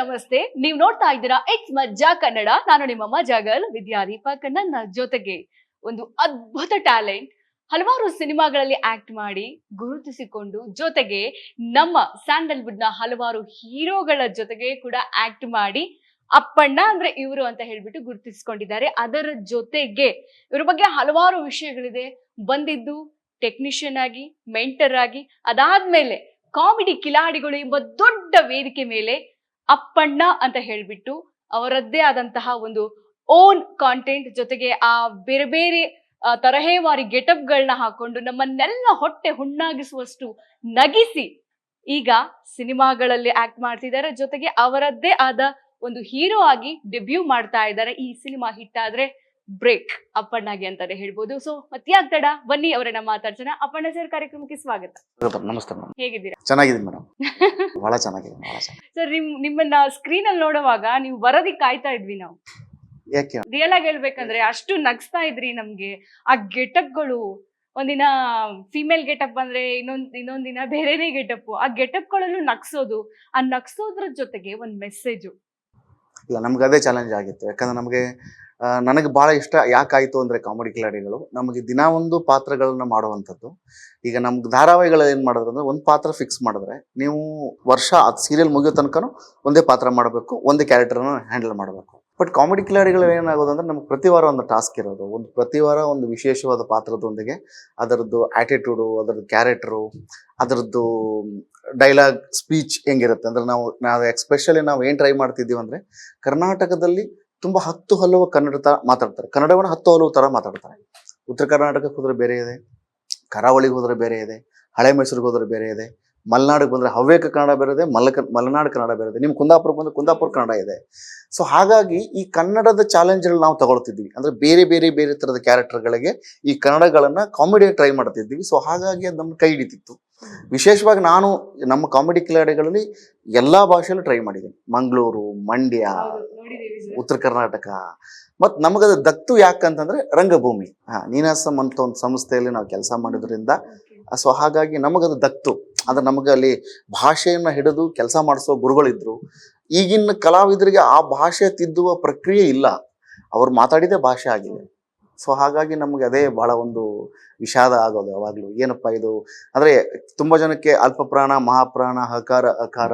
ನಮಸ್ತೆ. ನೀವು ನೋಡ್ತಾ ಇದ್ದೀರಾ ಎಕ್ಸ್ ಮಜ್ಜಾ ಕನ್ನಡ. ನಾನು ನಿಮ್ಮ ಮಜಾಗಲ್ ದೀಪ ನನ್ನ ಜೊತೆಗೆ ಒಂದು ಅದ್ಭುತ ಟ್ಯಾಲೆಂಟ್. ಹಲವಾರು ಸಿನಿಮಾಗಳಲ್ಲಿ ಆಕ್ಟ್ ಮಾಡಿ ಗುರುತಿಸಿಕೊಂಡು ಜೊತೆಗೆ ನಮ್ಮ ಸ್ಯಾಂಡಲ್ವುಡ್ನ ಹಲವಾರು ಹೀರೋಗಳ ಜೊತೆಗೆ ಕೂಡ ಆಕ್ಟ್ ಮಾಡಿ ಅಪ್ಪಣ್ಣ ಅಂದ್ರೆ ಇವರು ಅಂತ ಹೇಳ್ಬಿಟ್ಟು ಗುರುತಿಸಿಕೊಂಡಿದ್ದಾರೆ. ಅದರ ಜೊತೆಗೆ ಇವ್ರ ಬಗ್ಗೆ ಹಲವಾರು ವಿಷಯಗಳಿದೆ. ಬಂದಿದ್ದು ಟೆಕ್ನಿಷಿಯನ್ ಆಗಿ, ಮೆಂಟರ್ ಆಗಿ, ಅದಾದ್ಮೇಲೆ ಕಾಮಿಡಿ ಕಿಲಾಡಿಗಳು ಎಂಬ ದೊಡ್ಡ ವೇದಿಕೆ ಮೇಲೆ ಅಪ್ಪಣ್ಣ ಅಂತ ಹೇಳ್ಬಿಟ್ಟು ಅವರದ್ದೇ ಆದಂತಹ ಒಂದು ಓನ್ ಕಾಂಟೆಂಟ್ ಜೊತೆಗೆ ಆ ಬೇರೆ ಬೇರೆ ತರಹೇವಾರಿ ತರಹೇವಾರಿ ಗೆಟಪ್ಗಳನ್ನ ಹಾಕೊಂಡು ನಮ್ಮನ್ನೆಲ್ಲ ಹೊಟ್ಟೆ ಹುಣ್ಣಾಗಿಸುವಷ್ಟು ನಗಿಸಿ ಈಗ ಸಿನಿಮಾಗಳಲ್ಲಿ ಆಕ್ಟ್ ಮಾಡ್ತಿದ್ದಾರೆ. ಜೊತೆಗೆ ಅವರದ್ದೇ ಆದ ಒಂದು ಹೀರೋ ಆಗಿ ಡೆಬ್ಯೂ ಮಾಡ್ತಾ ಇದ್ದಾರೆ ಈ ಸಿನಿಮಾ ಹಿಟ್ ಆದ್ರೆ. ಬ್ರೇಕ್ ಅಪ್ಪಣ್ಣಗೆ ಅಂತಾನೆ ಹೇಳ್ಬೋದು. ಸೊ ಮತ್ಯಾಕ್ ತಡ? ಬನ್ನಿ ಅವರನ್ನ ಮಾತಾಡ್ಸೋಣ. ಅಪ್ಪಣ್ಣ ಸರ್ ಕಾರ್ಯಕ್ರಮಕ್ಕೆ ಸ್ವಾಗತ. ನಮಸ್ತೆ ಹೇಗಿದ್ದೀರಾ? ಚೆನ್ನಾಗಿದ್ದೀನಿ ಮೇಡಮ್. ಬಹಳ ಚೆನ್ನಾಗಿದೆ ಸರ್ ನಿಮ್ ನಿಮ್ಮನ್ನ ಸ್ಕ್ರೀನ್ ಅಲ್ಲಿ ನೋಡುವಾಗ ನೀವು ವರದಿ ಕಾಯ್ತಾ ಇದ್ವಿ ನಾವು. ಯಾಕೆ? ರಿಯಲ್ ಆಗಿ ಹೇಳ್ಬೇಕಂದ್ರೆ ಅಷ್ಟು ನಗ್ಸ್ತಾ ಇದ್ರಿ ನಮ್ಗೆ. ಆ ಗೆಟಪ್ಗಳು ಒಂದಿನ ಫಿಮೇಲ್ ಗೆಟಪ್ ಅಂದ್ರೆ ಇನ್ನೊಂದ್ ಇನ್ನೊಂದಿನ ದಿನ ಬೇರೆನೇ ಗೆಟಪ್. ಆ ಗೆಟಪ್ಗಳಲ್ಲೂ ನಗ್ಸೋದು ಆ ನಗ್ಸೋದ್ರ ಜೊತೆಗೆ ಒಂದ್ ಮೆಸೇಜು ಇಲ್ಲ ನಮ್ಗೆ ಅದೇ ಚಾಲೆಂಜ್ ಆಗಿತ್ತು. ಯಾಕಂದ್ರೆ ನಮಗೆ ನನಗೆ ಬಹಳ ಇಷ್ಟ ಯಾಕಾಯಿತು ಅಂದ್ರೆ ಕಾಮಿಡಿ ಕಿಲಾಡಿಗಳು. ನಮಗೆ ದಿನ ಒಂದು ಪಾತ್ರಗಳನ್ನ ಮಾಡುವಂಥದ್ದು. ಈಗ ನಮ್ಗೆ ಧಾರಾವಾಹಿಗಳು ಏನು ಮಾಡಿದ್ರು ಅಂದ್ರೆ ಒಂದು ಪಾತ್ರ ಫಿಕ್ಸ್ ಮಾಡಿದ್ರೆ ನೀವು ವರ್ಷ ಅದು ಸೀರಿಯಲ್ ಮುಗಿಯೋ ತನಕನೂ ಒಂದೇ ಪಾತ್ರ ಮಾಡಬೇಕು, ಒಂದೇ ಕ್ಯಾರೆಕ್ಟರ್ನ ಹ್ಯಾಂಡಲ್ ಮಾಡಬೇಕು. ಬಟ್ ಕಾಮಿಡಿ ಕಿಲಾಡಿಗಳು ಏನಾಗೋದು ಅಂದ್ರೆ ನಮ್ಗೆ ಪ್ರತಿ ವಾರ ಒಂದು ಟಾಸ್ಕ್ ಇರೋದು. ಒಂದು ಪ್ರತಿ ವಾರ ಒಂದು ವಿಶೇಷವಾದ ಪಾತ್ರದೊಂದಿಗೆ ಅದರದ್ದು ಆಟಿಟ್ಯೂಡು ಅದರದ್ದು ಕ್ಯಾರೆಕ್ಟ್ರು ಅದರದ್ದು ಡೈಲಾಗ್ ಸ್ಪೀಚ್ ಹೆಂಗಿರುತ್ತೆ. ಅಂದ್ರೆ ನಾವು ನಾವು ಎಕ್ಸ್ಪೆಷಲಿ ನಾವು ಏನು ಟ್ರೈ ಮಾಡ್ತಿದ್ದೀವಿ ಅಂದ್ರೆ ಕರ್ನಾಟಕದಲ್ಲಿ ತುಂಬ ಹತ್ತು ಹಲವು ಕನ್ನಡ ತರ ಮಾತಾಡ್ತಾರೆ. ಕನ್ನಡವನ್ನು ಹತ್ತು ಹಲವು ಥರ ಮಾತಾಡ್ತಾರೆ. ಉತ್ತರ ಕರ್ನಾಟಕಕ್ಕೆ ಹೋದ್ರೆ ಬೇರೆ ಇದೆ, ಕರಾವಳಿಗೆ ಹೋದ್ರೆ ಬೇರೆ ಇದೆ, ಹಳೆ ಮೈಸೂರಿಗೆ ಹೋದ್ರೆ ಬೇರೆ ಇದೆ, ಮಲೆನಾಡಿಗೆ ಬಂದರೆ ಹವ್ಯಕ ಕನ್ನಡ ಬೇರೆ ಇದೆ ಮಲ ಮಲೆನಾಡು ಕನ್ನಡ ಬೇರೆ ಇದೆ. ನಿಮ್ಮ ಕುಂದಾಪುರಕ್ಕೆ ಬಂದರೆ ಕುಂದಾಪುರ ಕನ್ನಡ ಇದೆ. ಸೊ ಹಾಗಾಗಿ ಈ ಕನ್ನಡದ ಚಾಲೆಂಜ್ಗಳು ನಾವು ತಗೊಳ್ತಿದ್ವಿ. ಅಂದರೆ ಬೇರೆ ಬೇರೆ ಬೇರೆ ಥರದ ಕ್ಯಾರೆಕ್ಟರ್ಗಳಿಗೆ ಈ ಕನ್ನಡಗಳನ್ನು ಕಾಮಿಡಿ ಟ್ರೈ ಮಾಡ್ತಿದ್ವಿ. ಸೊ ಹಾಗಾಗಿ ಅದು ನಮ್ಮ ಕೈ ಹಿಡಿತಿತ್ತು. ವಿಶೇಷವಾಗಿ ನಾನು ನಮ್ಮ ಕಾಮಿಡಿ ಕಿಲಾಡಿಗಳಲ್ಲಿ ಎಲ್ಲ ಭಾಷೆಯಲ್ಲೂ ಟ್ರೈ ಮಾಡಿದ್ದೀನಿ. ಮಂಗಳೂರು ಮಂಡ್ಯ ಉತ್ತರ ಕರ್ನಾಟಕ. ಮತ್ತು ನಮಗದು ದತ್ತು ಯಾಕಂತಂದರೆ ರಂಗಭೂಮಿ. ಹಾಂ ನೀನಾಸಂ ಅಂತ ಒಂದು ಸಂಸ್ಥೆಯಲ್ಲಿ ನಾವು ಕೆಲಸ ಮಾಡೋದ್ರಿಂದ ಸೊ ಹಾಗಾಗಿ ನಮಗದು ದತ್ತು. ಅಂದರೆ ನಮಗೆ ಅಲ್ಲಿ ಭಾಷೆಯನ್ನ ಹಿಡಿದು ಕೆಲಸ ಮಾಡಿಸೋ ಗುರುಗಳಿದ್ರು. ಈಗಿನ ಕಲಾವಿದರಿಗೆ ಆ ಭಾಷೆ ತಿದ್ದುವ ಪ್ರಕ್ರಿಯೆ ಇಲ್ಲ. ಅವ್ರು ಮಾತಾಡಿದೇ ಭಾಷೆ ಆಗಿದೆ. ಸೊ ಹಾಗಾಗಿ ನಮಗೆ ಅದೇ ಬಹಳ ಒಂದು ವಿಷಾದ ಆಗೋದು ಯಾವಾಗಲೂ. ಏನಪ್ಪ ಇದು? ಅಂದ್ರೆ ತುಂಬಾ ಜನಕ್ಕೆ ಅಲ್ಪ ಪ್ರಾಣ ಮಹಾಪ್ರಾಣ ಹಕಾರ ಅಕಾರ,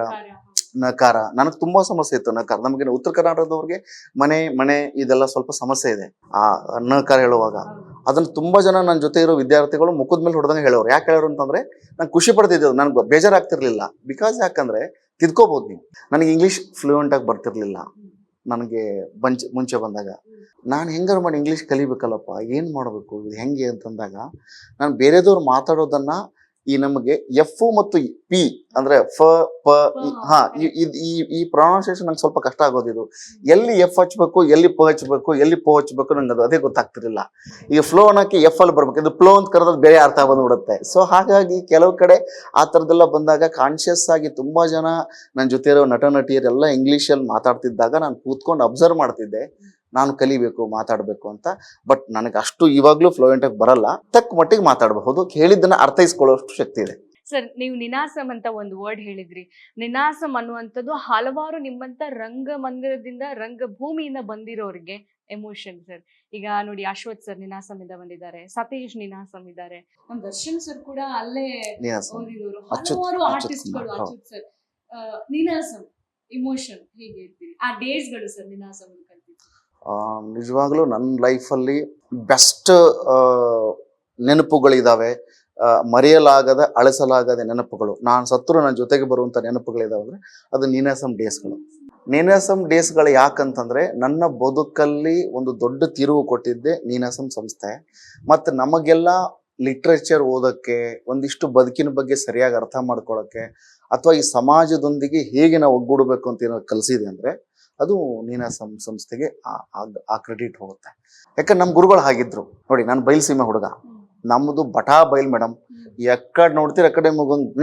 ನಕಾರ. ನನಗೆ ತುಂಬಾ ಸಮಸ್ಯೆ ಇತ್ತು ನಕಾರ. ನಮಗೆ ಉತ್ತರ ಕರ್ನಾಟಕದವ್ರಿಗೆ ಮನೆ ಮನೆ ಇದೆಲ್ಲ ಸ್ವಲ್ಪ ಸಮಸ್ಯೆ ಇದೆ. ಆ ನಕಾರ ಹೇಳುವಾಗ. ಅದನ್ನ ತುಂಬಾ ಜನ ನನ್ನ ಜೊತೆ ಇರೋ ವಿದ್ಯಾರ್ಥಿಗಳು ಮುಖದ ಮೇಲೆ ಹೊಡೆದಂಗೆ ಹೇಳೋರು. ಯಾಕೆ ಹೇಳೋರು ಅಂತಂದ್ರೆ ನಂಗೆ ಖುಷಿ ಪಡ್ತಿದ್ದೆ ನನಗೆ ಬೇಜಾರಾಗ್ತಿರ್ಲಿಲ್ಲ. ಬಿಕಾಸ್ ಯಾಕಂದ್ರೆ ತಿದ್ಕೋಬಹುದು ನೀವು. ನನಗೆ ಇಂಗ್ಲೀಷ್ ಫ್ಲೂಯೆಂಟ್ ಆಗಿ ಬರ್ತಿರ್ಲಿಲ್ಲ. ನನಗೆ ಬಂಚ್ ಮುಂಚೆ ಬಂದಾಗ, ನಾನು ಹೆಂಗಾರ ಮಾಡಿ ಇಂಗ್ಲೀಷ್ ಕಲಿಬೇಕಲ್ಲಪ್ಪ, ಏನು ಮಾಡಬೇಕು? ಇದು ಹೆಂಗೆ? ಅಂತಂದಾಗ, ನಾನು ಬೇರೆದವ್ರು ಮಾತಾಡೋದನ್ನ ಈ ನಮಗೆ ಎಫ್ ಮತ್ತು ಪಿ ಅಂದ್ರೆ ಫ ಪ ಹಾ ಈ- ಇದ್- ಈ ಪ್ರೊನೌನ್ಸಿಯೇಷನ್ ನಂಗೆ ಸ್ವಲ್ಪ ಕಷ್ಟ ಆಗೋದು ಇದು. ಎಲ್ಲಿ ಎಫ್ ಹಚ್ಬೇಕು ಎಲ್ಲಿ ಪ ಹಚ್ಬೇಕು ಎಲ್ಲಿ ಪ ಹಚ್ಬೇಕು ನಂಗೆ ಅದು ಅದೇ ಗೊತ್ತಾಗ್ತಿರ್ಲಿಲ್ಲ. ಈಗ ಫ್ಲೋ ಅನ್ನೋಕೆ ಎಫ್ ಅಲ್ಲಿ ಬರ್ಬೇಕು. ಇದು ಫ್ಲೋ ಅಂತ ಕರೆದ್ರೆ ಬೇರೆ ಅರ್ಥ ಬಂದ್ಬಿಡುತ್ತೆ. ಸೊ ಹಾಗಾಗಿ ಕೆಲವು ಕಡೆ ಆ ಥರದ್ದೆಲ್ಲ ಬಂದಾಗ ಕಾನ್ಶಿಯಸ್ ಆಗಿ ತುಂಬಾ ಜನ ನನ್ನ ಜೊತೆ ಇರೋ ನಟ ನಟಿಯರೆಲ್ಲ ಇಂಗ್ಲೀಷಲ್ಲಿ ಮಾತಾಡ್ತಿದ್ದಾಗ ನಾನು ಕೂತ್ಕೊಂಡು ಅಬ್ಸರ್ವ್ ಮಾಡ್ತಿದ್ದೆ. ನಾನು ಕಲಿಬೇಕು ಮಾತಾಡಬೇಕು ಅಂತ. ಬಟ್ ನನಗೆ ಅಷ್ಟು ಇವಾಗಲೂ ಫ್ಲೂಯೆಂಟ್ ಆಗಿ ಬರಲ್ಲ. ತಕ್ಕ ಮಟ್ಟಿಗೆ ಮಾತಾಡಬಹುದು. ಹೇಳಿದ್ದನ್ನ ಅರ್ಥೈಸ್ಕೊಳ್ಳೋಷ್ಟು ಶಕ್ತಿ ಇದೆ. ಸರ್ ನೀವು ನಿನಾಸಂ ಅಂತ ಒಂದು ವರ್ಡ್ ಹೇಳಿದ್ರಿ. ನಿನಾಸಂ ಅನ್ನುವಂಥದ್ದು ಹಲವಾರು ನಿಮ್ಮಂತ ರಂಗ ಮಂದಿರದಿಂದ ರಂಗಭೂಮಿಯಿಂದ ಬಂದಿರೋರಿಗೆ ಎಮೋಷನ್ ಸರ್. ಈಗ ನೋಡಿ ಅಶ್ವಥ್ ಸರ್ ನಿನಾಸಂ ಇಂದ ಬಂದಿದ್ದಾರೆ ಸತೀಶ್ ನಿನಾಸಂ ಇದ್ದಾರೆ. ನಮ್ ದರ್ಶನ್ ಸರ್ ಕೂಡ ಅಲ್ಲೇ. ಓದಿದವರು ಹಲವಾರು ಆರ್ಟಿಸ್ಟ್ಗಳು ಅಚ್ಯುತ್ ಸರ್. ನಿನಾಸಂ ಇಮೋಷನ್ ಹೇಗೆ ಇರ್ತೀರಿ ಆ ಡೇಸ್ಗಳು ಸರ್ ನಿನಾಸಂ ಆ, ನಿಜವಾಗ್ಲೂ ನನ್ನ ಲೈಫಲ್ಲಿ ಬೆಸ್ಟ್ ನೆನಪುಗಳಿದ್ದಾವೆ ಮರೆಯಲಾಗದ, ಅಳಿಸಲಾಗದ ನೆನಪುಗಳು. ನಾನು ಸತ್ರು ನನ್ನ ಜೊತೆಗೆ ಬರುವಂಥ ನೆನಪುಗಳಿದಾವೆ ಅಂದರೆ ಅದು ನೀನಾಸಂ ಡೇಸ್ಗಳು. ನೀನಾಸಂ ಡೇಸ್ಗಳು ಯಾಕಂತಂದರೆ ನನ್ನ ಬದುಕಲ್ಲಿ ಒಂದು ದೊಡ್ಡ ತಿರುವು ಕೊಟ್ಟಿದ್ದೆ ನೀನಾಸಂ ಸಂಸ್ಥೆ. ಮತ್ತು ನಮಗೆಲ್ಲ ಲಿಟ್ರೇಚರ್ ಓದೋಕ್ಕೆ, ಒಂದಿಷ್ಟು ಬದುಕಿನ ಬಗ್ಗೆ ಸರಿಯಾಗಿ ಅರ್ಥ ಮಾಡ್ಕೊಳ್ಳೋಕ್ಕೆ ಅಥವಾ ಈ ಸಮಾಜದೊಂದಿಗೆ ಹೇಗೆ ನಾವು ಒಗ್ಗೂಡಬೇಕು ಅಂತ ಏನೋ ಕಲಿಸಿದೆ ಅಂದರೆ ಅದು ನೀನಾಸಂ ಸಂಸ್ಥೆಗೆ ಆ- ಕ್ರೆಡಿಟ್ ಹೋಗುತ್ತೆ. ಯಾಕಂದ್ರೆ ನಮ್ಮ ಗುರುಗಳು ಹಾಗಿದ್ರು. ನೋಡಿ ನಾನು ಬಯಲ್ಸೀಮೆ ಹುಡುಗ. ನಮ್ಮದು ಬಟಾ ಬಯಲ್ ಮೇಡಮ್ ಎಕ್ಕಡ್ ನೋಡ್ತೀರ ಆ ಕಡೆ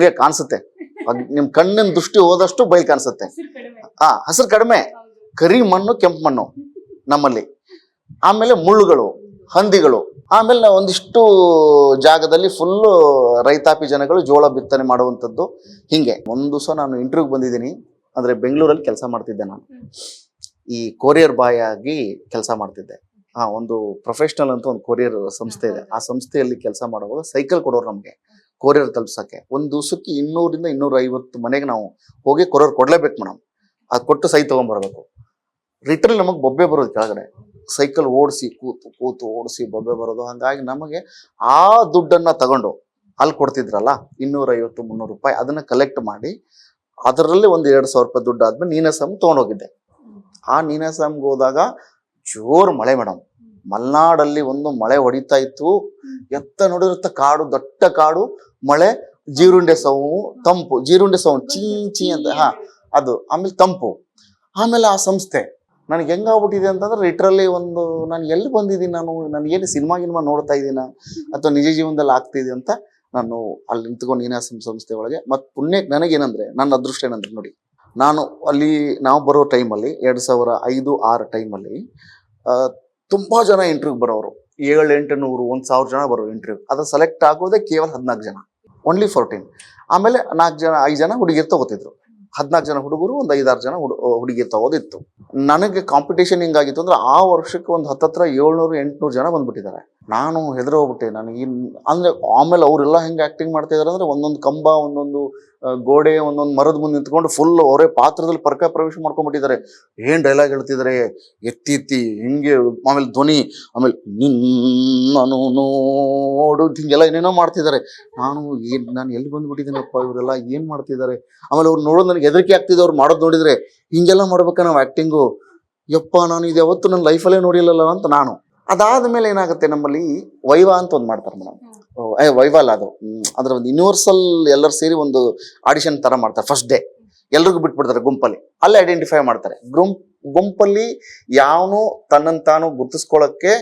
ಕಾಣಿಸುತ್ತೆ. ನಿಮ್ಮ ನಿಮ್ ಕಣ್ಣಿನ ದೃಷ್ಟಿ ಹೋದಷ್ಟು ಬಯಲ್ ಕಾಣಿಸುತ್ತೆ. ಆ ಹಸಿರು ಕಡಿಮೆ. ಕರಿ ಮಣ್ಣು ಕೆಂಪು ಮಣ್ಣು ನಮ್ಮಲ್ಲಿ. ಆಮೇಲೆ ಮುಳ್ಳುಗಳು ಹಂದಿಗಳು. ಆಮೇಲೆ ನಾವು ಒಂದಿಷ್ಟು ಜಾಗದಲ್ಲಿ ಫುಲ್ಲು ರೈತಾಪಿ ಜನಗಳು ಜೋಳ ಬಿತ್ತನೆ ಮಾಡುವಂಥದ್ದು ಹಿಂಗೆ. ಒಂದು ಸಹ ನಾನು ಇಂಟರ್ವ್ಯೂಗೆ ಬಂದಿದ್ದೀನಿ. ಅಂದ್ರೆ ಬೆಂಗಳೂರಲ್ಲಿ ಕೆಲಸ ಮಾಡ್ತಿದ್ದೆ ನಾನು. ಈ ಕೊರಿಯರ್ ಬಾಯ್ ಆಗಿ ಕೆಲಸ ಮಾಡ್ತಿದ್ದೆ. ಹಾ ಒಂದು ಪ್ರೊಫೆಷನಲ್ ಅಂತ ಒಂದು ಕೊರಿಯರ್ ಸಂಸ್ಥೆ ಇದೆ. ಆ ಸಂಸ್ಥೆಯಲ್ಲಿ ಕೆಲಸ ಮಾಡುವಾಗ ಸೈಕಲ್ ಕೊಡೋರು ನಮಗೆ. ಕೊರಿಯರ್ ತಲುಪ್ಸಕ್ಕೆ. ಒಂದು ದಿವಸಕ್ಕೆ ಇನ್ನೂರಿಂದ ಇನ್ನೂರ ಐವತ್ತು ಮನೆಗೆ ನಾವು ಹೋಗಿ ಕೊರಿಯರ್ ಕೊಡ್ಲೇಬೇಕು ಮೇಡಮ್. ಅದ್ ಕೊಟ್ಟು ಸೈ ತಗೊಂಡ್ಬರ್ಬೇಕು ರಿಟರ್ನ್ ನಮಗೆ ಬೊಬ್ಬೆ ಬರೋದು ಕೆಳಗಡೆ. ಸೈಕಲ್ ಓಡಿಸಿ ಕೂತು ಕೂತು, ಓಡಿಸಿ ಬೊಬ್ಬೆ ಬರೋದು. ಹಂಗಾಗಿ ನಮಗೆ ಆ ದುಡ್ಡನ್ನ ತಗೊಂಡು ಅಲ್ಲಿ ಕೊಡ್ತಿದ್ರಲ್ಲ ಇನ್ನೂರ ಐವತ್ತು ಮುನ್ನೂರು ರೂಪಾಯಿ ಅದನ್ನ ಕಲೆಕ್ಟ್ ಮಾಡಿ ಅದರಲ್ಲಿ ಒಂದು ಎರಡು ಸಾವಿರ ರೂಪಾಯಿ ದುಡ್ಡು ಆದ್ಮೇಲೆ ನೀನಾಸಮ್ ತೊಗೊಂಡೋಗಿದ್ದೆ. ಆ ನೀನಾಸಮ್ಗೆ ಹೋದಾಗ ಜೋರು ಮಳೆ ಮೇಡಮ್. ಮಲ್ನಾಡಲ್ಲಿ ಒಂದು ಮಳೆ ಹೊಡಿತಾ ಇತ್ತು. ಎತ್ತ ನೋಡಿರುತ್ತ ಕಾಡು ದಟ್ಟ ಕಾಡು, ಮಳೆ, ಜೀರುಂಡೆ ಸೌ ತಂಪು, ಜೀರುಂಡೆ ಸೌ ಚೀ ಚೀ ಅಂತ, ಹಾ, ಅದು, ಆಮೇಲೆ ತಂಪು. ಆಮೇಲೆ ಆ ಸಂಸ್ಥೆ, ನನಗೆ ಹೆಂಗಾಗ್ಬಿಟ್ಟಿದೆ ಅಂತಂದ್ರೆ ಲಿಟ್ರಲಿ ಒಂದು ನಾನು ಎಲ್ಲಿ ಬಂದಿದ್ದೀನಿ ನಾನು ನಾನು ಏನು ಸಿನಿಮಾ, ಗಿನ್ಮಾ ನೋಡ್ತಾ ಇದ್ದೀನ ಅಥವಾ ನಿಜ ಜೀವನದಲ್ಲಿ ಆಗ್ತಿದೆ ಅಂತ ನಾನು ಅಲ್ಲಿ ನಿಂತ್ಕೊಂಡು ನೀನಾಸಂ ಸಂಸ್ಥೆ ಒಳಗೆ ಮತ್ತು ಪುಣ್ಯಕ್ಕೆ ನನಗೇನಂದ್ರೆ, ನನ್ನ ಅದೃಷ್ಟ ಏನಂದ್ರೆ ನೋಡಿ, ನಾನು ಅಲ್ಲಿ ನಾವು ಬರೋ ಟೈಮಲ್ಲಿ ಎರಡು ಸಾವಿರ ಐದು, ಆರು ಟೈಮಲ್ಲಿ ತುಂಬ ಜನ ಇಂಟರ್ವ್ಯೂಗೆ ಬರೋರು. ಏಳು, ಎಂಟು, ನೂರು, ಒಂದು ಸಾವಿರ ಜನ ಬರೋ ಇಂಟರ್ವ್ಯೂ ಅದು ಸೆಲೆಕ್ಟ್ ಆಗೋದೇ ಕೇವಲ ಹದಿನಾಲ್ಕು ಜನ. ಓನ್ಲಿ ಫೋರ್ಟೀನ್ ಆಮೇಲೆ ನಾಲ್ಕು ಜನ, ಐದು ಜನ ಹುಡುಗಿರು ತಗೋತಿದ್ರು. ಹದಿನಾಲ್ಕು ಜನ ಹುಡುಗರು, ಒಂದು ಐದಾರು ಜನ ಹುಡು ಹುಡುಗಿರು ತಗೋದಿತ್ತು. ನನಗೆ ಕಾಂಪಿಟೇಷನ್ ಹಿಂಗಾಗಿತ್ತು ಅಂದ್ರೆ, ಆ ವರ್ಷಕ್ಕೆ ಒಂದು ಹತ್ತತ್ರ ಏಳ್ನೂರು, ಎಂಟ್ನೂರು ಜನ ಬಂದ್ಬಿಟ್ಟಿದ್ದಾರೆ. ನಾನು ಹೆದರ ಹೋಗ್ಬಿಟ್ಟೆ ನನಗೆ ಅಂದ್ರೆ ಆಮೇಲೆ ಅವರೆಲ್ಲ ಹೆಂಗೆ ಆ್ಯಕ್ಟಿಂಗ್ ಮಾಡ್ತಾ ಅಂದರೆ ಒಂದೊಂದು ಕಂಬ, ಒಂದೊಂದು ಗೋಡೆ, ಒಂದೊಂದು ಮರದ ಮುಂದೆ ನಿಂತ್ಕೊಂಡು ಫುಲ್ ಅವರೇ ಪಾತ್ರದಲ್ಲಿ ಪರ್ಕ ಪ್ರವೇಶ ಮಾಡ್ಕೊಂಡ್ಬಿಟ್ಟಿದ್ದಾರೆ. ಏನು ಡೈಲಾಗ್ ಹೇಳ್ತಿದ್ದಾರೆ ಎತ್ತಿ ಎತ್ತಿ, ಹಿಂಗೆ, ಆಮೇಲೆ ಧ್ವನಿ, ಆಮೇಲೆ ನಿನ್ನನು ನೋಡು, ಹಿಂಗೆಲ್ಲ ಏನೇನೋ ಮಾಡ್ತಿದ್ದಾರೆ ನಾನು ಏನು ನಾನು ಎಲ್ಲಿ ಬಂದುಬಿಟ್ಟಿದ್ದೀನಪ್ಪ? ಇವರೆಲ್ಲ ಏನು ಮಾಡ್ತಿದ್ದಾರೆ ಆಮೇಲೆ ಅವ್ರು ನೋಡೋದು ನನಗೆ ಹೆದರಿಕೆ ಆಗ್ತಿದೆ. ಅವ್ರು ಮಾಡೋದು ನೋಡಿದರೆ ಹಿಂಗೆಲ್ಲ ಮಾಡ್ಬೇಕಾ ನಾವು ಆ್ಯಕ್ಟಿಂಗು ಯಪ್ಪ, ನಾನು ಇದು ಯಾವತ್ತು ನನ್ನ ಲೈಫಲ್ಲೇ ನೋಡಿಲ್ಲಲ್ಲ ಅಂತ ನಾನು. ಅದಾದ ಮೇಲೆ ಏನಾಗುತ್ತೆ ನಮ್ಮಲ್ಲಿ ವೈವಾ ಅಂತ ಒಂದು ಮಾಡ್ತಾರೆ ಮೇಡಮ್. ವೈವಾಲ್ ಅಲ್ಲ ಅದು. ಅದರ ಒಂದು ಯೂನಿವರ್ಸಲ್ ಎಲ್ಲರೂ ಸೇರಿ ಒಂದು ಆಡಿಷನ್ ತರ ಮಾಡ್ತಾರೆ ಫಸ್ಟ್ ಡೇ ಎಲ್ರಿಗೂ ಬಿಟ್ಬಿಡ್ತಾರೆ ಗುಂಪಲ್ಲಿ. ಅಲ್ಲಿ ಐಡೆಂಟಿಫೈ ಮಾಡ್ತಾರೆ. ಗುಂಪ್ ಗುಂಪಲ್ಲಿ ಯಾವನು ತನ್ನನ್ನು ತಾನು ಗುರ್ತಿಸ್ಕೊಳಕ್ಕೆ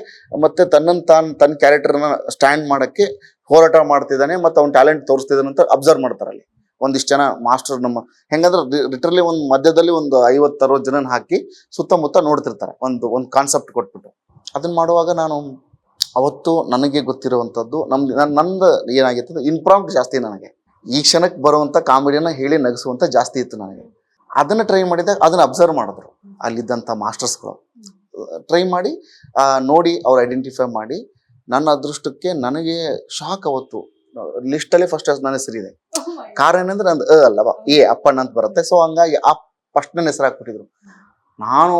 ಮತ್ತೆ ತನ್ನನ್ನು ತಾನು ತನ್ನ ಕ್ಯಾರೆಕ್ಟರ್ನ ಸ್ಟ್ಯಾಂಡ್ ಮಾಡೋಕ್ಕೆ ಹೋರಾಟ ಮಾಡ್ತಿದ್ದಾನೆ ಮತ್ತು ಅವ್ನ ಟ್ಯಾಲೆಂಟ್ ತೋರಿಸ್ತಿದ್ದಾನೆ ಅಂತ ಅಬ್ಸರ್ವ್ ಮಾಡ್ತಾರೆ ಅಲ್ಲಿ. ಒಂದಿಷ್ಟು ಜನ ಮಾಸ್ಟರ್ ನಮ್ಮ ಹೆಂಗಂದ್ರೆ ಲಿಟ್ರಲಿ ಒಂದು ಮಧ್ಯದಲ್ಲಿ ಒಂದು ಐವತ್ತು ಅರವತ್ತು ಜನನ ಹಾಕಿ ಸುತ್ತಮುತ್ತ ನೋಡ್ತಿರ್ತಾರೆ. ಒಂದು ಒಂದು ಕಾನ್ಸೆಪ್ಟ್ ಕೊಟ್ಬಿಟ್ಟು. ಅದನ್ನ ಮಾಡುವಾಗ ನಾನು ಅವತ್ತು ನನಗೆ ಗೊತ್ತಿರುವಂಥದ್ದು ನಮ್ದು ನನ್ನ ನಂದು ಏನಾಗಿತ್ತು ಇನ್ಪ್ರಾಂಪ್ಟ್ ಜಾಸ್ತಿ ನನಗೆ. ಈ ಕ್ಷಣಕ್ಕೆ ಬರುವಂಥ ಕಾಮಿಡಿಯನ್ನು ಹೇಳಿ ನಗಿಸುವಂಥ ಜಾಸ್ತಿ ಇತ್ತು ನನಗೆ. ಅದನ್ನು ಟ್ರೈ ಮಾಡಿದಾಗ ಅದನ್ನ ಅಬ್ಸರ್ವ್ ಮಾಡಿದ್ರು ಅಲ್ಲಿದ್ದಂಥ ಮಾಸ್ಟರ್ಸ್ಗಳು. ಟ್ರೈ ಮಾಡಿ ನೋಡಿ ಅವ್ರು ಐಡೆಂಟಿಫೈ ಮಾಡಿ ನನ್ನ ಅದೃಷ್ಟಕ್ಕೆ ನನಗೆ ಶಾಕ್ ಅವತ್ತು. ಲಿಸ್ಟಲ್ಲಿ ಫಸ್ಟ್ ನನ್ನ ಹೆಸರಿದೆ. ಕಾರಣ ಏನಂದ್ರೆ ನಂದು ಅ ಏ ಎ ಅಪ್ಪಣ್ಣ ಅಂತ ಬರುತ್ತೆ. ಸೊ ಹಂಗಾಗಿ ಆ ಫಸ್ಟ್ ನನ್ನ ಹೆಸರು ಹಾಕ್ಬಿಟ್ಟಿದ್ರು ನಾನು,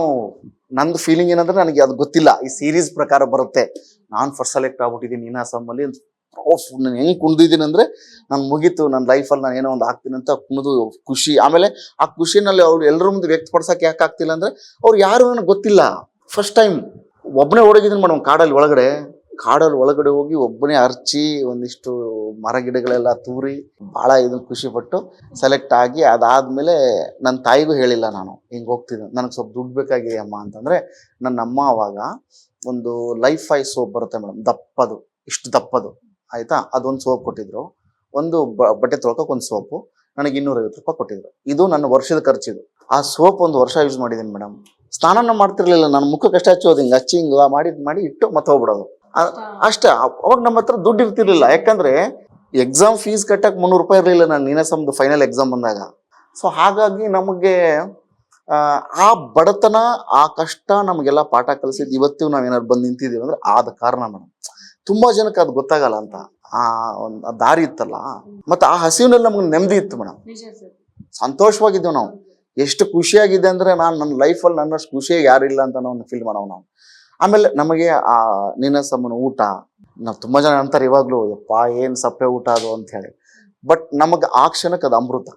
ನಂದು ಫೀಲಿಂಗ್ ಏನಂದ್ರೆ ನನಗೆ ಅದು ಗೊತ್ತಿಲ್ಲ. ಈ ಸೀರೀಸ್ ಪ್ರಕಾರ ಬರುತ್ತೆ. ನಾನು ಫಸ್ಟ್ ಸೆಲೆಕ್ಟ್ ಆಗ್ಬಿಟ್ಟಿದ್ದೀನಿ ನೀನಾಸಮ್ಮಲ್ಲಿ ನಾನು ಹೆಂಗೆ ಕುಣಿದಿದ್ದೀನಿ ಅಂದ್ರೆ ನಾನು ಮುಗೀತು ನನ್ನ ಲೈಫಲ್ಲಿ ನಾನು ಏನೋ ಒಂದು ಆಗ್ತೀನಿ ಅಂತ ಕುಣಿದು ಖುಷಿ. ಆಮೇಲೆ ಆ ಖುಷಿನಲ್ಲಿ ಅವ್ರು ಎಲ್ಲರ ಮುಂದೆ ವ್ಯಕ್ತಪಡಿಸೋಕೆ ಯಾಕೆ ಆಗ್ತಿಲ್ಲ ಅಂದ್ರೆ ಅವ್ರು ಯಾರು ನನಗೆ ಗೊತ್ತಿಲ್ಲ. ಫಸ್ಟ್ ಟೈಮ್ ಒಬ್ಬನೇ ಓಡೋಗಿದ್ದೀನಿ ಮೇಡಮ್ ಕಾಡಲ್ಲಿ ಒಳಗಡೆ. ಕಾಡಲ್ಲಿ ಒಳಗಡೆ ಹೋಗಿ ಒಬ್ಬನೇ ಅರ್ಚಿ, ಒಂದಿಷ್ಟು ಮರ ಗಿಡಗಳೆಲ್ಲ ತೂರಿ ಭಾಳ ಇದನ್ನ ಖುಷಿ ಪಟ್ಟು ಸೆಲೆಕ್ಟ್ ಆಗಿ ಅದಾದ್ಮೇಲೆ ನನ್ನ ತಾಯಿಗೂ ಹೇಳಿಲ್ಲ ನಾನು, ಹಿಂಗೆ ಹೋಗ್ತಿದ್ದೆ ನನಗೆ ಸ್ವಲ್ಪ ದುಡ್ಡು ಬೇಕಾಗಿದೆ ಅಮ್ಮ ಅಂತಂದ್ರೆ ನನ್ನ ಅಮ್ಮ ಅವಾಗ ಒಂದು ಲೈಫ್ ಐ ಸೋಪ್ ಬರುತ್ತೆ ಮೇಡಮ್ ದಪ್ಪದು, ಇಷ್ಟು ದಪ್ಪದು, ಆಯ್ತಾ? ಅದೊಂದು ಸೋಪ್ ಕೊಟ್ಟಿದ್ರು. ಒಂದು ಬಟ್ಟೆ ತೊಳ್ಕೊಕ್ ಒಂದು ಸೋಪು ನನಗೆ ಇನ್ನೂರೈವತ್ತು ರೂಪಾಯಿ ಕೊಟ್ಟಿದ್ರು. ಇದು ನನ್ನ ವರ್ಷದ ಖರ್ಚಿದು. ಆ ಸೋಪ್ ಒಂದು ವರ್ಷ ಯೂಸ್ ಮಾಡಿದ್ದೀನಿ ಮೇಡಮ್ ಸ್ನಾನ ಮಾಡ್ತಿರ್ಲಿಲ್ಲ ನನ್ನ ಮುಖಕ್ಕೆ ಕಷ್ಟ ಹಚ್ಚೋದು, ಹಿಂಗೆ ಹಚ್ಚಿ ಹಿಂಗೆ ಮಾಡಿ ಮಾಡಿ ಇಟ್ಟು ಮತ್ತೆ ಹೋಗ್ಬಿಡೋದು. ಅಷ್ಟೇ. ಅವಾಗ ನಮ್ಮ ಹತ್ರ ದುಡ್ಡು ಇರ್ತಿರ್ಲಿಲ್ಲ. ಯಾಕಂದ್ರೆ ಎಕ್ಸಾಮ್ ಫೀಸ್ ಕಟ್ಟಕ್ಕೆ ಮುನ್ನೂರು ರೂಪಾಯಿ ಇರಲಿಲ್ಲ ನಾನು ನೀನಸಮ್ದು ಫೈನಲ್ ಎಕ್ಸಾಮ್ ಬಂದಾಗ. ಸೊ ಹಾಗಾಗಿ ನಮಗೆ ಆ, ಬಡತನ ಆ ಕಷ್ಟ ನಮಗೆಲ್ಲ ಪಾಠ ಕಲಿಸಿದ್ ಇವತ್ತು ನಾವೇನಾದ್ರು ಬಂದು ನಿಂತಿದ್ದೀವಿ ಅಂದ್ರೆ ಆದ ಕಾರಣ ಮೇಡಮ್ ತುಂಬಾ ಜನಕ್ಕೆ ಅದು ಗೊತ್ತಾಗಲ್ಲ ಅಂತ. ಆ ಒಂದು ದಾರಿ ಇತ್ತಲ್ಲ. ಮತ್ತೆ ಆ ಹಸಿವಿನಲ್ಲಿ ನಮ್ಗೆ ನೆಮ್ಮದಿ ಇತ್ತು ಮೇಡಮ್ ಸಂತೋಷವಾಗಿದ್ದೆವು ನಾವು. ಎಷ್ಟು ಖುಷಿಯಾಗಿದೆ ಅಂದ್ರೆ ನಾನು ನನ್ನ ಲೈಫಲ್ಲಿ ನನ್ನಷ್ಟು ಖುಷಿಯಾಗಿ ಯಾರಿಲ್ಲ ಅಂತ ನಾವು ಫೀಲ್ ಮಾಡೋ ನಾವು. ಆಮೇಲೆ ನಮಗೆ ಆ ನೀನಸಮ್ಮನ ಊಟ, ನಾವು ತುಂಬ ಜನ ಅಂತಾರೆ ಇವಾಗ್ಲೂ, ಯಪ್ಪ, ಏನ್ ಸಪ್ಪೆ ಊಟ ಅದು ಅಂತ ಹೇಳಿ. ಬಟ್ ನಮಗೆ ಆ ಕ್ಷಣಕ್ಕೆ ಅದು ಅಮೃತ.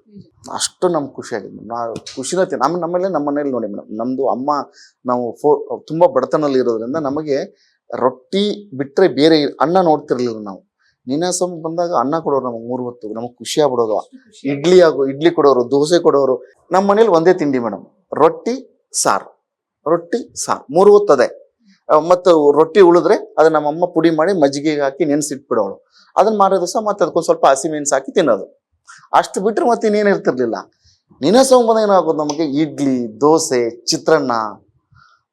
ಅಷ್ಟು ನಮ್ಗೆ ಖುಷಿಯಾಗಿದೆ ನಾವು ಖುಷಿನ ತಿನ್ ಆಮೇಲೆ ನಮ್ಮಲ್ಲೇ ನಮ್ಮ ಮನೇಲಿ ನೋಡಿ ಮೇಡಮ್ ನಮ್ದು ಅಮ್ಮ ನಾವು ಫೋ, ತುಂಬಾ ಬಡತನಲ್ಲಿ ಇರೋದ್ರಿಂದ ನಮಗೆ ರೊಟ್ಟಿ ಬಿಟ್ಟರೆ ಬೇರೆ ಅನ್ನ ನೋಡ್ತಿರ್ಲಿಲ್ಲ ನಾವು. ನೀನಾಸಮ್ ಬಂದಾಗ ಅನ್ನ ಕೊಡೋರು ನಮಗೆ ಮೂರು ಹೊತ್ತು, ನಮಗೆ ಖುಷಿ ಆಗ್ಬಿಡೋದು. ಇಡ್ಲಿ ಆಗೋ, ಇಡ್ಲಿ ಕೊಡೋರು, ದೋಸೆ ಕೊಡೋರು. ನಮ್ಮ ಮನೇಲಿ ಒಂದೇ ತಿಂಡಿ ಮೇಡಮ್ ರೊಟ್ಟಿ, ಸಾರು. ರೊಟ್ಟಿ, ಸಾರು. ಮೂರು ಹೊತ್ತದೆ. ಮತ್ತು ರೊಟ್ಟಿ ಉಳಿದ್ರೆ ಅದನ್ನ ನಮ್ಮಮ್ಮ ಪುಡಿ ಮಾಡಿ ಮಜ್ಜಿಗೆಗೆ ಹಾಕಿ ನೆನೆಸಿಟ್ಬಿಡೋಳು. ಅದನ್ನ ಮಾರೋ ದಿವಸ ಮತ್ತೆ ಅದಕ್ಕೊಂದು ಸ್ವಲ್ಪ ಹಸಿಮೆಣಸು ಹಾಕಿ ತಿನ್ನೋದು. ಅಷ್ಟು ಬಿಟ್ರೆ ಮತ್ತೆ ಇನ್ನೇನು ಇರ್ತಿರ್ಲಿಲ್ಲ. ನಿನ್ನ ಸಂಬಂಧ ಏನಾಗೋದು ನಮಗೆ? ಇಡ್ಲಿ, ದೋಸೆ, ಚಿತ್ರಾನ್ನ.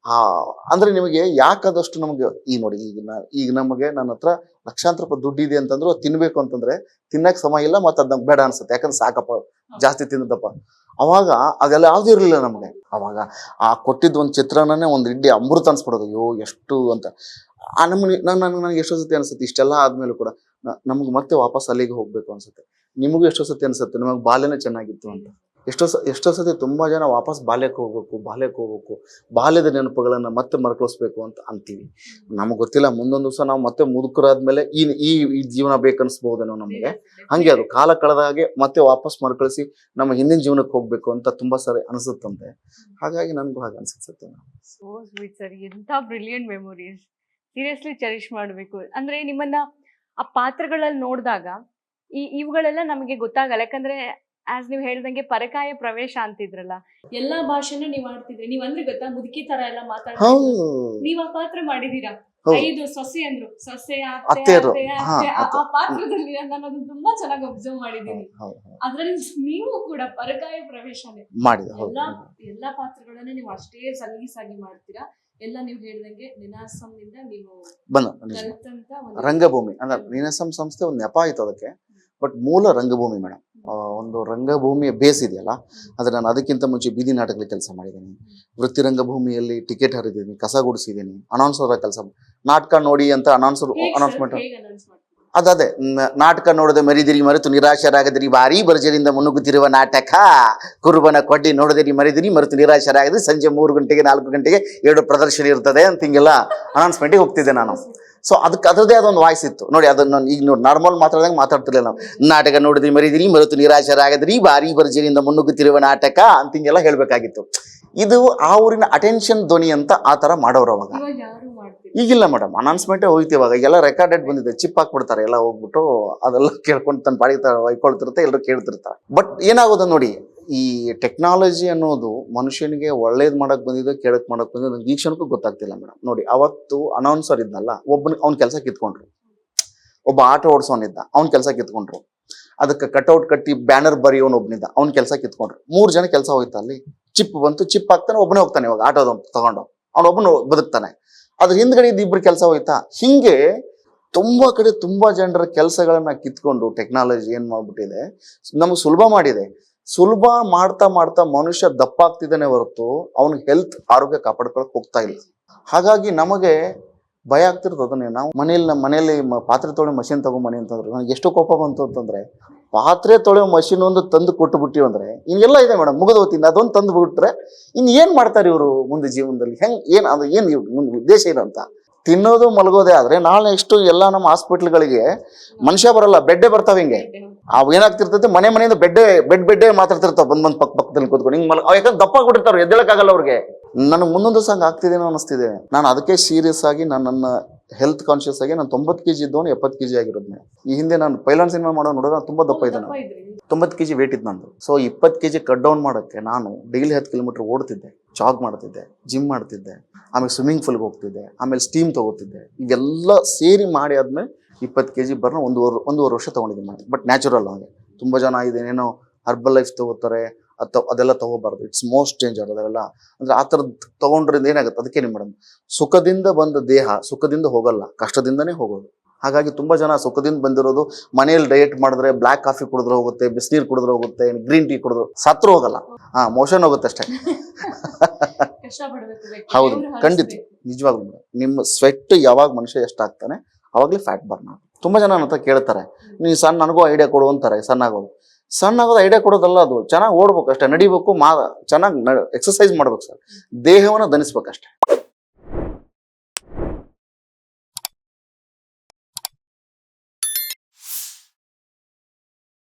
ಆ, ಅಂದ್ರೆ ನಿಮಗೆ ಯಾಕಾದಷ್ಟು ನಮಗೆ, ಈ ನೋಡಿ ಈಗ ಈಗ ನಮಗೆ ನನ್ನ ಹತ್ರ ಲಕ್ಷಾಂತರ ರೂಪಾಯಿ ದುಡ್ಡಿದೆ ಅಂತಂದ್ರು, ತಿನ್ಬೇಕು ಅಂತಂದ್ರೆ ತಿನ್ನಕ್ ಸಮಯ ಇಲ್ಲ, ಮತ್ತೆ ಅದ್ ನಮ್ಗೆ ಬೇಡ ಅನ್ಸುತ್ತೆ. ಯಾಕಂದ್ರೆ ಸಾಕಪ್ಪ, ಜಾಸ್ತಿ ತಿನ್ನದಪ್ಪ. ಅವಾಗ ಅದೆಲ್ಲ ಯಾವ್ದು ಇರಲಿಲ್ಲ ನಮಗೆ. ಅವಾಗ ಆ ಕೊಟ್ಟಿದ್ದ ಒಂದು ಚಿತ್ರಾನ್ನನೇ ಒಂದು ಇಡ್ಡಿ ಅಮೃತ ಅನ್ಸ್ಬಿಡೋದು. ಅಯ್ಯೋ, ಎಷ್ಟು ಅಂತ. ಆ ನಮ್ಮನೆ ನಾನು ನನಗೆ ನನಗೆ ಎಷ್ಟೋ ಸತಿ ಅನ್ಸುತ್ತೆ, ಇಷ್ಟೆಲ್ಲ ಆದ್ಮೇಲೆ ಕೂಡ ನಮ್ಗೆ ಮತ್ತೆ ವಾಪಸ್ ಅಲ್ಲಿಗೆ ಹೋಗ್ಬೇಕು ಅನ್ಸುತ್ತೆ. ನಿಮಗೂ ಎಷ್ಟೋ ಸತಿ ಅನ್ಸುತ್ತೆ, ನಮಗೆ ಬಾಲ್ಯನೇ ಚೆನ್ನಾಗಿತ್ತು ಅಂತ. ಎಷ್ಟೋ ಸ ಎಷ್ಟೋ ಸತಿ ತುಂಬಾ ಜನ ವಾಪಸ್ ಬಾಲ್ಯಕ್ಕೆ ಹೋಗ್ಬೇಕು ಬಾಲ್ಯಕ್ಕೆ ಹೋಗ್ಬೇಕು. ಬಾಲ್ಯದ ನೆನಪುಗಳನ್ನು ಮತ್ತೆ ಮರುಕಳಿಸ್ಬೇಕು ಅಂತ ಅಂತೀವಿ. ನಮಗೆ ಗೊತ್ತಿಲ್ಲ ಮುಂದೊಂದು ದಿವಸ ನಾವು ಮತ್ತೆ ಮುದುಕರಾದ್ಮೇಲೆ ಈ ಈ ಈ ಜೀವನ ಬೇಕನ್ನಿಸ್ಬೋದೇನೋ ನಮಗೆ. ಹಂಗೆ ಅದು ಕಾಲ ಕಳೆದ ಹಾಗೆ ಮತ್ತೆ ವಾಪಸ್ ಮರುಕಳಿಸಿ ನಮ್ಮ ಹಿಂದಿನ ಜೀವನಕ್ಕೆ ಹೋಗ್ಬೇಕು ಅಂತ ತುಂಬಾ ಸರಿ ಅನಿಸುತ್ತಂತೆ. ಹಾಗಾಗಿ ನನಗೂ ಹಾಗೆ ಅನಿಸುತ್ತೆ ಸೋ ಸ್ವೀಟ್ ಸರ್ ಎಂಥ ಬ್ರಿಲಿಯಂಟ್ ಮೆಮೊರೀಸ್ ಸೀರಿಯಸ್ಲಿ ಚರಿಷ್ ಮಾಡಬೇಕು. ಅಂದ್ರೆ ನಿಮ್ಮನ್ನ ಆ ಪಾತ್ರಗಳಲ್ಲಿ ನೋಡಿದಾಗ ಈ ಇವುಗಳೆಲ್ಲ ನಮಗೆ ಗೊತ್ತಾಗಲ್ಲ. ಯಾಕಂದ್ರೆ ಆಸ್ ನೀವು ಹೇಳ್ದಂಗೆ ಪರಕಾಯ ಪ್ರವೇಶ ಅಂತಿದ್ರಲ್ಲ ಎಲ್ಲಾ ಭಾಷೆನೂ ನೀವ್ ಆಡ್ತಿದ್ರಿ. ನೀವ್ ಅಂದ್ರೆ ಗೊತ್ತಾ ಮುದುಕಿ ತರ ಎಲ್ಲ ಮಾತಾಡ್ತೀರಾ ನೀವ್ ಆ ಪಾತ್ರ ಮಾಡಿದೀರಾ. ಐದು ಸೊಸೆ ಅಂದ್ರು. ಸೊಸೆ ಅತ್ತೆ ಅತ್ತೆಯರು. ಆ- ಪಾತ್ರದಲ್ಲಿ ನಾನು ತುಂಬಾ ಚೆನ್ನಾಗಿ ಅಬ್ಸರ್ವ್ ಮಾಡಿದೀನಿ. ಅದ್ರಲ್ಲಿ ನೀವು ಕೂಡ ಪರಕಾಯ ಪ್ರವೇಶನೇ ಮಾಡಿದ ಎಲ್ಲಾ ಎಲ್ಲಾ ಪಾತ್ರಗಳನ್ನ ನೀವು ಅಷ್ಟೇ ಸಲೀಸಾಗಿ ಮಾಡ್ತೀರಾ? ಎಲ್ಲ ನೀವು ಹೇಳ್ದಂಗೆ ನಿನಾಸಂನಿಂದ ನೀವು ಬಂದ ರಂಗಭೂಮಿ ಅಂದ್ರೆ ನೀನಾಸಂ ಸಂಸ್ಥೆ ಒಂದು ನೆಪ ಆಯ್ತು ಅದಕ್ಕೆ. ಬಟ್ ಮೂಲ ರಂಗಭೂಮಿ ಮೇಡಮ್ ಒಂದು ರಂಗಭೂಮಿಯ ಬೇಸ್ ಇದೆಯಲ್ಲ ಆದ್ರೆ ನಾನು ಅದಕ್ಕಿಂತ ಮುಂಚೆ ಬೀದಿ ನಾಟಕದಲ್ಲಿ ಕೆಲಸ ಮಾಡಿದ್ದೀನಿ. ವೃತ್ತಿ ರಂಗಭೂಮಿಯಲ್ಲಿ ಟಿಕೆಟ್ ಹರಿದಿದ್ದೀನಿ ಕಸ ಗುಡಿಸಿದ್ದೀನಿ ಅನೌನ್ಸರ್ ಕೆಲಸ ನಾಟಕ ನೋಡಿ ಅಂತ ಅನೌನ್ಸರ್? ಅನೌನ್ಸ್ಮೆಂಟ್ ಅದೇ ಅದದೇ ನಾಟಕ ನೋಡದೆ ಮರಿದಿರಿ ಮರೆತು ನಿರಾಶರಾಗದಿರಿ ಭಾರಿ ಬರ್ಜರಿಂದ ಮುನುಗುತ್ತಿರುವ ನಾಟಕ. ಕುರುಬನ ಕೊಡ್ಡಿ ನೋಡದಿರಿ ಮರಿದಿರಿ ಮರೆತು ನಿರಾಶರಾಗದಿರಿ ಸಂಜೆ ಮೂರು ಗಂಟೆಗೆ ನಾಲ್ಕು ಗಂಟೆಗೆ ಎರಡು ಪ್ರದರ್ಶನ ಇರ್ತದೆ ಅಂತ ಹಿಂಗೆಲ್ಲ ಅನೌನ್ಸ್ಮೆಂಟಿಗೆ ಹೋಗ್ತಿದ್ದೆ ನಾನು. ಸೊ ಅದಕ್ಕೆ ಅದರದೇ ಅದೊಂದು ವಾಯ್ಸ್ ಇತ್ತು. ನೋಡಿ ಅದನ್ನು ಈಗ ನೋಡಿ ನಾರ್ಮಲ್ ಮಾತಾಡ್ದಂಗೆ ಮಾತಾಡ್ತಿರ್ಲಿಲ್ಲ ನಾವು. ನಾಟಕ ನೋಡಿದ್ರಿ ಮರಿದಿರಿ ಮರೆತು ಬಾರಿ ಭಾರಿ ಭರ್ಜರಿಯಿಂದ ಮುನ್ನುಗ್ಗುತ್ತಿರುವ ನಾಟಕ ಅಂತ ಹಿಂಗೆಲ್ಲ ಹೇಳಬೇಕಾಗಿತ್ತು. ಇದು ಆ ಊರಿನ ಅಟೆನ್ಷನ್ ಧ್ವನಿ ಅಂತ ಆ ಥರ ಮಾಡೋರು ಅವಾಗ. ಈಗಿಲ್ಲ ಮೇಡಮ್ ಅನೌನ್ಸ್ಮೆಂಟೇ ಹೋಯ್ತು ಇವಾಗ. ಎಲ್ಲ ರೆಕಾರ್ಡೆಡ್ ಬಂದಿದೆ. ಚಿಪ್ ಹಾಕ್ಬಿಡ್ತಾರೆ ಎಲ್ಲ ಹೋಗ್ಬಿಟ್ಟು ಅದೆಲ್ಲ ಕೇಳ್ಕೊಂಡು ತನ್ನ ಪಾಡಿಗೆ ತ- ಹೊಯ್ಕೊಳ್ತಿರುತ್ತೆ ಎಲ್ಲರೂ ಕೇಳ್ತಿರ್ತಾರೆ. ಬಟ್ ಏನಾಗೋದು ನೋಡಿ ಈ ಟೆಕ್ನಾಲಜಿ ಅನ್ನೋದು ಮನುಷ್ಯನಿಗೆ ಒಳ್ಳೇದು ಮಾಡಕ್ ಬಂದಿದ್ದು ಕೆಳಕ್ ಮಾಡಕ್ ಬಂದಿದ್ದು ನಂಗೆ ಈ ಕ್ಷಣಕ್ಕೂ ಗೊತ್ತಾಗ್ತಿಲ್ಲ ಮೇಡಮ್. ನೋಡಿ, ಅವತ್ತು ಅನೌನ್ಸರ್ ಇದ್ನಲ್ಲ ಒಬ್ಬನ ಅವ್ನ ಕೆಲಸ ಕಿತ್ಕೊಂಡ್ರು. ಒಬ್ಬ ಆಟೋ ಓಡಿಸೋನಿದ್ದ, ಅವ್ನ ಕೆಲಸ ಕಿತ್ಕೊಂಡ್ರು. ಅದಕ್ಕೆ ಕಟ್ಔಟ್ ಕಟ್ಟಿ ಬ್ಯಾನರ್ ಬರೆಯೋನು ಒಬ್ಬನಿದ್ದ ಅವ್ನ ಕೆಲಸ ಕಿತ್ಕೊಂಡ್ರು. ಮೂರು ಜನ ಕೆಲಸ ಹೋಯ್ತಾ ಅಲ್ಲಿ ಚಿಪ್ ಬಂತು ಚಿಪ್ ಹಾಕ್ತಾನೆ ಒಬ್ಬನೇ ಹೋಗ್ತಾನೆ ಇವಾಗ ಆಟೋದ ತಗೊಂಡು. ಅವನೊಬ್ಬನು ಬದುಕ್ತಾನೆ. ಅದ್ರ ಹಿಂದ್ಗಡೆ ಇದ್ದ ಇಬ್ರು ಕೆಲಸ ಹೋಯ್ತಾ, ಹಿಂಗೆ ತುಂಬಾ ಕಡೆ ತುಂಬಾ ಜನರ ಕೆಲಸಗಳನ್ನ ಕಿತ್ಕೊಂಡು ಟೆಕ್ನಾಲಜಿ ಏನ್ ಮಾಡ್ಬಿಟ್ಟಿದೆ, ನಮಗೆ ಸುಲಭ ಮಾಡಿದೆ. ಸುಲಭ ಮಾಡ್ತಾ ಮಾಡ್ತಾ ಮನುಷ್ಯ ದಪ್ಪಾಗ್ತಿದ್ದಾನೆ ಹೊರತು ಅವನ ಹೆಲ್ತ್ ಆರೋಗ್ಯ ಕಾಪಾಡ್ಕೊಳಕ್ ಹೋಗ್ತಾ ಇಲ್ಲ. ಹಾಗಾಗಿ ನಮಗೆ ಭಯ ಆಗ್ತಿರ್ತದೆ ಅದನ್ನೇ. ನಾವು ಮನೇಲಿ ನಮ್ಮ ಮನೇಲಿ ಪಾತ್ರೆ ತೊಳೆ ಮಷಿನ್ ತಗೊಂಬನಿ ಅಂತಂದ್ರೆ ನನಗೆ ಎಷ್ಟು ಕೋಪ ಬಂತು ಅಂತಂದ್ರೆ, ಪಾತ್ರೆ ತೊಳೆಯೋ ಮಷಿನ್ ಒಂದು ತಂದು ಕೊಟ್ಟು ಬಿಟ್ಟಿವಿ ಅಂದ್ರೆ ಇನ್ನೆಲ್ಲ ಇದೆ ಮೇಡಮ್ ಮುಗಿದು ಅದೊಂದು ತಂದು ಬಿಟ್ರೆ ಇನ್ನು ಏನ್ ಮಾಡ್ತಾರೆ ಇವರು ಮುಂದೆ ಜೀವನದಲ್ಲಿ? ಹೆಂಗ್, ಏನ್, ಅದು ಏನ್ ಉದ್ದೇಶ ಏನು ತಿನ್ನೋದು ಮಲಗೋದೇ ಆದ್ರೆ ನಾಳೆ ನೆಕ್ಸ್ಟ್ ಎಲ್ಲ ನಮ್ಮ ಹಾಸ್ಪಿಟ್ಲ್ಗಳಿಗೆ ಮನುಷ್ಯ ಬರಲ್ಲ, ಬೆಡ್ಡೆ ಬರ್ತಾವೆ ಹಿಂಗೆ. ಅವು ಏನಾಗ್ತಿರ್ತೈತೆ, ಮನೆ ಮನೆಯಿಂದ ಬೆಡ್ಡೆ, ಬೆಡ್ ಬೆಡ್ಡೆ ಮಾತಾಡ್ತಿರ್ತಾವೆ ಬಂದ್ ಬಂದ್ ಪಕ್ಕ ಪಕ್ಕದಲ್ಲಿ ಕೂತ್ಕೊಂಡು. ಹಿಂಗೆ ಮಲ, ಯಾಕಂದ್ರೆ ದಪ್ಪ ಕೊಟ್ಟಿರ್ತಾರೆ ಎದ್ದೇಳಕ್ಕಾಗಲ್ಲ ಅವ್ರಿಗೆ. ನನಗೆ ಮುಂದೊಂದು ಸಂಘ ಆಗ್ತಿದೇನೋ ಅನಿಸ್ತಿದೆ. ನಾನು ಅದಕ್ಕೆ ಸೀರಿಯಸ್ ಆಗಿ, ನಾನು ನನ್ನ ಹೆಲ್ತ್ ಕಾನ್ಶಿಯಸ್ ಆಗಿ, ನಾನು ತೊಂಬತ್ತು ಕೆ ಜಿ ಇದ್ದವನು ಎಪ್ಪತ್ತು ಕೆಜಿ ಜಿ ಆಗಿರೋದ್ನೆ. ಈ ಹಿಂದೆ ನಾನು ಪೈಲಾನ್ ಸಿನಿಮಾ ಮಾಡೋ ನೋಡೋದು ನಾನು ತುಂಬ ದಪ್ಪ ಇದ್ದೆ ನಾನು. ದಪ್ಪ ಇದ್ರಿ ತೊಂಬತ್ತು ಕೆಜಿ ವೇಟ್ ಇತ್ತು ನಂದು. ಸೊ ಇಪ್ಪತ್ತು ಕೆಜಿ ಕಟ್ ಡೌನ್ ಮಾಡೋಕ್ಕೆ ನಾನು ಡೈಲಿ ಹತ್ತು ಕಿಲೋಮೀಟರ್ ಓಡ್ತಿದ್ದೆ ಜಾಗ್ ಮಾಡ್ತಿದ್ದೆ ಜಿಮ್ ಮಾಡ್ತಿದ್ದೆ. ಆಮೇಲೆ ಸ್ವಿಮ್ಮಿಂಗ್ ಫೂಲ್ಗೆ ಹೋಗ್ತಿದ್ದೆ, ಆಮೇಲೆ ಸ್ಟೀಮ್ ತಗೋತಿದ್ದೆ. ಇವೆಲ್ಲ ಸೇರಿ ಮಾಡಿ ಆದಮೇಲೆ ಇಪ್ಪತ್ತು ಕೆ ಜಿ ಬರ್ನ ಒಂದೂವರೆ ಒಂದೂವರೆ ವರ್ಷ ತೊಗೊಂಡಿದ್ದೀನಿ ಮಾಡಿ ಬಟ್ ನ್ಯಾಚುರಲ್ ಹಾಗೆ. ತುಂಬ ಜನ ಇದೇನೇನೋ ಹರ್ಬಲ್ ಲೈಫ್ ತಗೋತಾರೆ ಅಥವಾ ಅದೆಲ್ಲ ತೊಗೋಬಾರ್ದು. ಇಟ್ಸ್ ಮೋಸ್ಟ್ ಡೇಂಜರ್ ಅದೆಲ್ಲ. ಅಂದರೆ ಆ ಥರದ್ದು ತೊಗೊಂಡ್ರಿಂದ ಏನಾಗುತ್ತೆ? ಅದಕ್ಕೆ ಮೇಡಮ್ ಸುಖದಿಂದ ಬಂದ ದೇಹ ಸುಖದಿಂದ ಹೋಗಲ್ಲ. ಕಷ್ಟದಿಂದನೇ ಹೋಗೋದು. ಹಾಗಾಗಿ ತುಂಬ ಜನ ಸುಖದಿಂದ ಬಂದಿರೋದು, ಮನೆಯಲ್ಲಿ ಡಯಟ್ ಮಾಡಿದ್ರೆ ಬ್ಲ್ಯಾಕ್ ಕಾಫಿ ಕುಡಿದ್ರೆ ಹೋಗುತ್ತೆ, ಬಿಸಿನೀರು ಕುಡಿದ್ರೆ ಹೋಗುತ್ತೆ ಗ್ರೀನ್ ಟೀ ಕುಡಿದ್ರು ಸತ್ರು ಹೋಗಲ್ಲ. ಹಾಂ ಮೋಷನ್ ಹೋಗುತ್ತೆ ಅಷ್ಟೇ. ಹೌದು ಖಂಡಿತ. ನಿಜವಾಗ್ಲೂ ಮೇಡಮ್ ನಿಮ್ಮ ಸ್ವೆಟ್ ಯಾವಾಗ ಮನುಷ್ಯ ಎಷ್ಟಾಗ್ತಾನೆ ಅವಾಗಲೇ ಫ್ಯಾಟ್ ಬರ್ನ್ ಆಗುತ್ತೆ. ತುಂಬಾ ಜನ ನನ್ನ ಕೇಳ್ತಾರೆ ನೀವು ಸಣ್ಣ ನನಗೂ ಐಡಿಯಾ ಕೊಡು ಅಂತಾರೆ ಸಣ್ಣ ಆಗೋದು ಸಣ್ಣ ಆಗೋದು ಐಡಿಯಾ ಕೊಡೋದಲ್ಲ ಅದು ಚೆನ್ನಾಗಿ ಓಡ್ಬೇಕು ಅಷ್ಟೇ ನಡಿಬೇಕು ಮಾ ಚೆನ್ನಾಗಿ ಎಕ್ಸಸೈಸ್ ಮಾಡ್ಬೇಕು ಸರ್. ದೇಹವನ್ನು ದನಿಸ್ಬೇಕಷ್ಟೇ